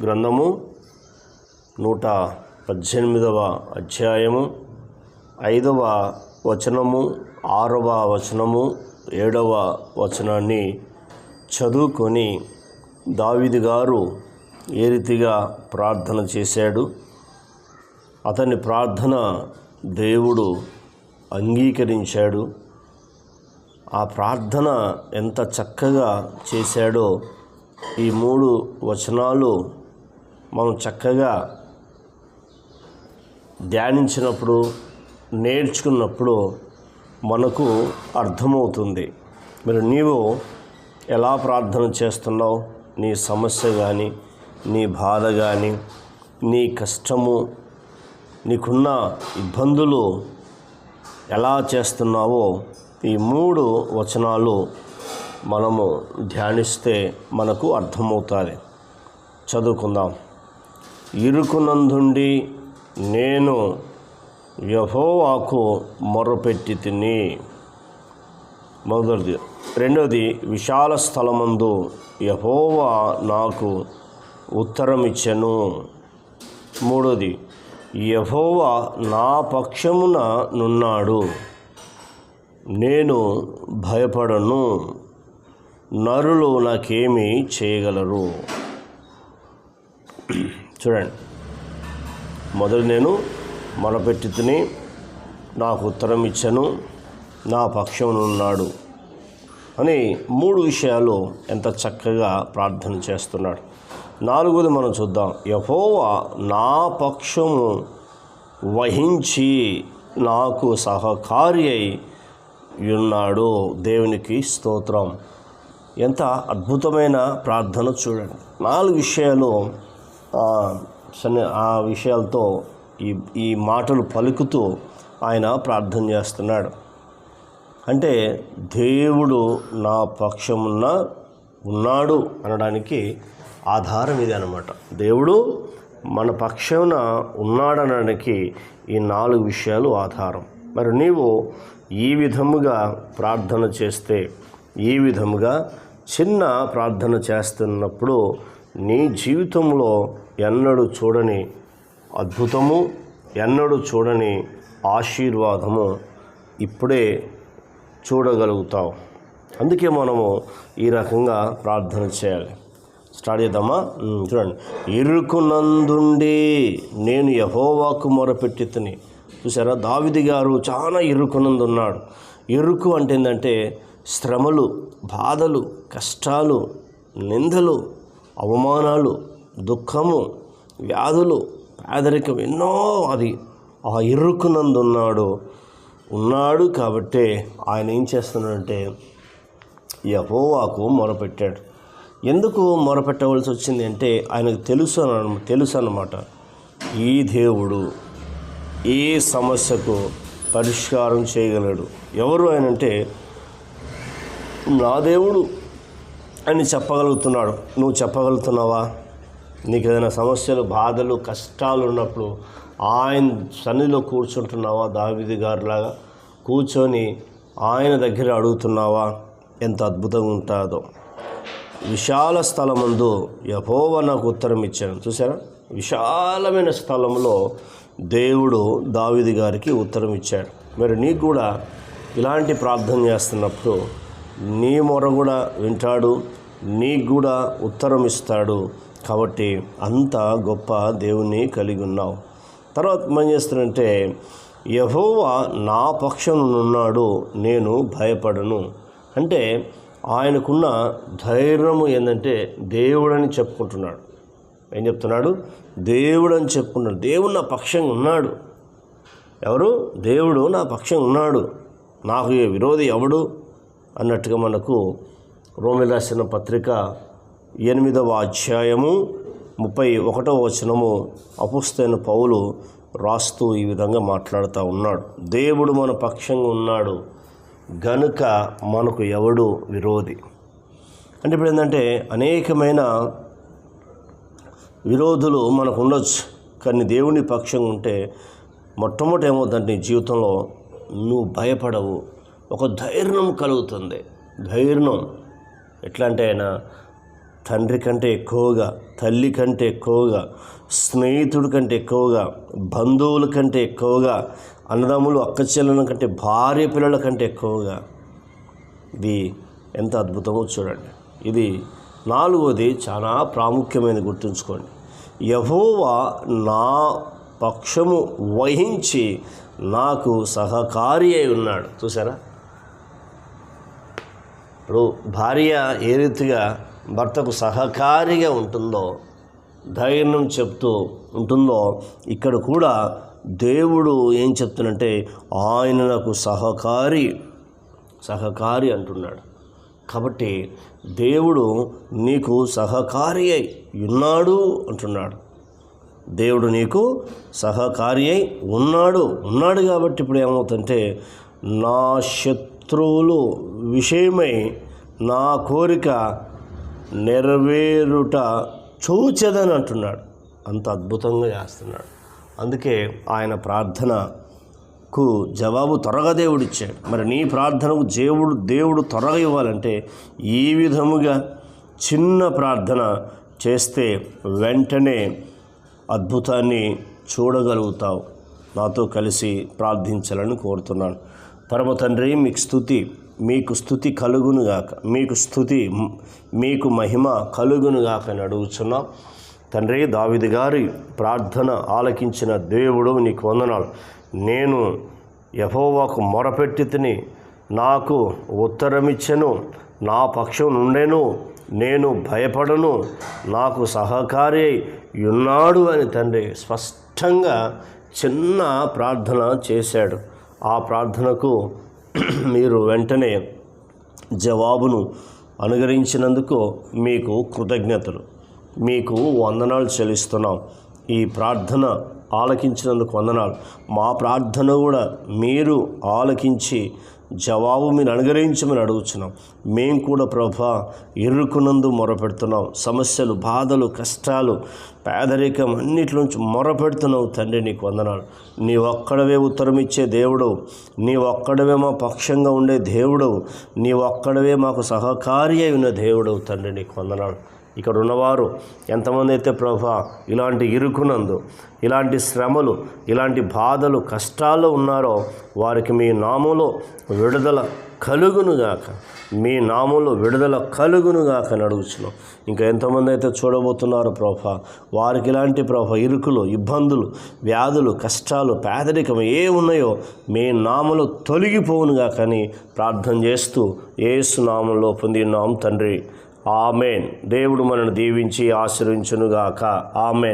గ్రంథము నూట పద్దెనిమిదవ అధ్యాయము ఐదవ వచనము ఆరవ వచనము ఏడవ వచనాన్ని చదువుకొని దావిది గారు ఏ రీతిగా ప్రార్థన చేశాడు? అతని ప్రార్థన దేవుడు అంగీకరించాడు. ఆ ప్రార్థన ఎంత చక్కగా చేశాడో ఈ మూడు వచనాలు మనం చక్కగా ధ్యానించినప్పుడు నేర్చుకున్నప్పుడు మనకు అర్థమవుతుంది. మరి నీవు ఎలా ప్రార్థన చేస్తున్నావు? నీ సమస్య కానీ నీ బాధ కానీ నీ కష్టము నీకున్న ఇబ్బందులు ఎలా చేస్తున్నావో ఈ మూడు వచనాలు మనము ధ్యానిస్తే మనకు అర్థమవుతుంది. చదువుకుందాం. ఇరుకునందుండి నేను యహోవాకు మొరపెట్టి తిని. మొదటిది. రెండవది విశాల స్థలమందు యహోవా నాకు ఉత్తరం ఇచ్చెను మూడోది యహోవా నా పక్షమున నున్నాడు. నేను భయపడను. నరులు నాకేమీ చేయగలరు. చూడండి. మొదలు నేను మొలపెట్టి తిని నాకు ఉత్తరం ఇచ్చాను నా పక్షమునున్నాడు ఉన్నాడు అని మూడు విషయాలు ఎంత చక్కగా ప్రార్థన చేస్తున్నాడు. నాలుగోది మనం చూద్దాం. యహోవా నా పక్షము వహించి నాకు సహకారి అయి ఉన్నాడు. దేవునికి స్తోత్రం. ఎంత అద్భుతమైన ప్రార్థన చూడండి. నాలుగు విషయాలు ఆ, సన్ని ఆ విషయాలతో ఈ ఈ మాటలు పలుకుతూ ఆయన ప్రార్థన చేస్తున్నాడు. అంటే దేవుడు నా పక్షమున్న ఉన్నాడు అనడానికి ఆధారం ఇది అనమాట దేవుడు మన పక్షమున ఉన్నాడనడానికి ఈ నాలుగు విషయాలు ఆధారం. మరి నీవు ఈ విధముగా ప్రార్థన చేస్తే ఈ విధముగా చిన్న ప్రార్థన చేస్తున్నప్పుడు నీ జీవితంలో ఎన్నడూ చూడని అద్భుతము ఎన్నడూ చూడని ఆశీర్వాదము ఇప్పుడే చూడగలుగుతావు. అందుకే మనము ఈ రకంగా ప్రార్థన చేయాలి. స్టార్ట్ చేద్దామా? చూడండి. ఇరుకునందుండి నేను యహోవాకు మొరపెట్టి తిని. చూసారా? దావిది గారు చాలా ఇరుకునందు ఉన్నాడు ఇరుకు అంటే ఏంటంటే శ్రమలు బాధలు కష్టాలు నిందలు అవమానాలు దుఃఖము వ్యాధులు పేదరికం ఎన్నో అది ఆ ఇరుకునందున్నాడు ఉన్నాడు ఉన్నాడు కాబట్టే ఆయన ఏం చేస్తున్నాడంటే యహోవాకు మొరపెట్టాడు. ఎందుకు మొరపెట్టవలసి వచ్చింది అంటే ఆయనకు తెలుసు తెలుసు అన్నమాట. ఈ దేవుడు ఏ సమస్యకు పరిష్కారం చేయగలడు. ఎవరు ఆయన అంటే నా దేవుడు అని చెప్పగలుగుతున్నాడు. నువ్వు చెప్పగలుగుతున్నావా? నీకు ఏదైనా సమస్యలు బాధలు కష్టాలు ఉన్నప్పుడు ఆయన సన్నిలో కూర్చుంటున్నావా? దావిది గారిలాగా కూర్చొని ఆయన దగ్గర అడుగుతున్నావా? ఎంత అద్భుతంగా ఉంటుందో. విశాల స్థలమందు యహోవ నాకు ఉత్తరం ఇచ్చాను చూసారా విశాలమైన స్థలంలో దేవుడు దావిది గారికి ఉత్తరం ఇచ్చాడు. మరి నీకు కూడా ఇలాంటి ప్రార్థన చేస్తున్నప్పుడు నీ మొర కూడా వింటాడు నీకు కూడా ఉత్తరం ఇస్తాడు. కాబట్టి అంత గొప్ప దేవుని కలిగి ఉన్నావు. తర్వాత ఏం చేస్తానంటే యహోవా నా పక్షం ఉన్నాడు నేను భయపడను. అంటే ఆయనకున్న ధైర్యము ఏంటంటే దేవుడని చెప్పుకుంటున్నాడు. ఏం చెప్తున్నాడు? దేవుడు అని చెప్పుకుంటున్నాడు. దేవుడు నా పక్షంగా ఉన్నాడు. ఎవరు? దేవుడు నా పక్షం ఉన్నాడు. నాకు ఏ విరోధి ఎవడు? అన్నట్టుగా మనకు రోమిల్ రాసిన పత్రిక ఎనిమిదవ అధ్యాయము ముప్పై ఒకటవ వచనము అపుస్తైన పౌలు రాస్తూ ఈ విధంగా మాట్లాడుతూ ఉన్నాడు. దేవుడు మన పక్షంగా ఉన్నాడు గనుక మనకు ఎవడు విరోధి? అంటే ఇప్పుడు ఏంటంటే అనేకమైన విరోధులు మనకు ఉండొచ్చు కానీ దేవుని పక్షంగా ఉంటే మొట్టమొదటి ఏమవుతుందంటే నీ జీవితంలో నువ్వు భయపడవు ఒక ధైర్యం కలుగుతుంది. ధైర్యం ఎట్లా అంటే ఆయన తండ్రి కంటే ఎక్కువగా తల్లి కంటే ఎక్కువగా స్నేహితుడి కంటే ఎక్కువగా బంధువుల కంటే ఎక్కువగా అన్నదమ్ములు అక్క చెల్లెల కంటే భార్య పిల్లల కంటే ఎక్కువగా. ఇది ఎంత అద్భుతమో చూడండి. ఇది నాలుగోది చాలా ప్రాముఖ్యమైనది గుర్తుంచుకోండి. యహోవా నా పక్షము వహించి నాకు సహకారి అయి ఉన్నాడు. చూసారా భార్య ఏ రీతిగా భర్తకు సహకారిగా ఉంటుందో ధైర్యం చెప్తూ ఉంటుందో ఇక్కడ కూడా దేవుడు ఏం చెప్తున్నంటే ఆయన నాకు సహకారి సహకారి అంటున్నాడు. కాబట్టి దేవుడు నీకు సహకారి అయి ఉన్నాడు అంటున్నాడు. దేవుడు నీకు సహకారి అయి ఉన్నాడు ఉన్నాడు కాబట్టి ఇప్పుడు ఏమవుతుందంటే నా శత్రువులు విషయమై నా కోరిక నెరవేరుట చూచెదని అంటున్నాడు. అంత అద్భుతంగా చేస్తున్నాడు. అందుకే ఆయన ప్రార్థనకు జవాబు త్వరగా దేవుడిచ్చాడు. మరి నీ ప్రార్థనకు దేవుడు దేవుడు త్వరగా ఇవ్వాలంటే ఈ విధముగా చిన్న ప్రార్థన చేస్తే వెంటనే అద్భుతాన్ని చూడగలుగుతావు. నాతో కలిసి ప్రార్థించాలని కోరుతున్నాను. పరమ తండ్రి మీకు స్థుతి మీకు స్థుతి కలుగునుగాక మీకు స్థుతి మీకు మహిమ కలుగునుగాక అని అడుగుచున్నాం. తండ్రి దావిది గారి ప్రార్థన ఆలకించిన దేవుడు నీకు వందనాలు. నేను యహోవాకు మొరపెట్టి తిని నాకు ఉత్తరమిచ్చెను నా పక్షం నుండెను నేను భయపడను నాకు సహకారి అయి ఉన్నాడు అని తండ్రి స్పష్టంగా చిన్న ప్రార్థన చేశాడు. ఆ ప్రార్థనకు మీరు వెంటనే జవాబును అనుగరించినందుకు మీకు కృతజ్ఞతలు. మీకు వందనాలు చెల్లిస్తున్నాం. ఈ ప్రార్థన ఆలకించినందుకు వందనాలు. మా ప్రార్థన కూడా మీరు ఆలకించి జవాబు మీరు అనుగ్రహించమని అడుగుతున్నాం మేము కూడా ప్రభా ఇరుకునందు మొరపెడుతున్నాం. సమస్యలు బాధలు కష్టాలు పేదరికం అన్నిటిలోంచి మొరపెడుతున్నావు తండ్రి నీకు వందనాలు. నీ ఒక్కడవే ఉత్తరం ఇచ్చే దేవుడు. నీ ఒక్కడవే మా పక్షంగా ఉండే దేవుడు. నీ ఒక్కడవే మాకు సహకారి అయిన దేవుడు తండ్రి నీకు వందనాలు. ఇక్కడ ఉన్నవారు ఎంతమంది అయితే ప్రభా ఇలాంటి ఇరుకునందు ఇలాంటి శ్రమలు ఇలాంటి బాధలు కష్టాల్లో ఉన్నారో వారికి మీ నామంలో విడుదల కలుగునుగాక మీ నామంలో విడుదల కలుగునుగాక అని అడుగుతున్నాం ఇంకా ఎంతమంది అయితే చూడబోతున్నారో ప్రభా వారికి ఇలాంటి ప్రభ ఇరుకులు ఇబ్బందులు వ్యాధులు కష్టాలు పేదరికం ఏ ఉన్నాయో మీ నామలో తొలగిపోవునుగా కానీ ప్రార్థన చేస్తూ ఏసు నామంలో పొందినాం తండ్రి. ఆమెన్. దేవుడు మనను దీవించి ఆశ్రయించునుగాక ఆమెన్.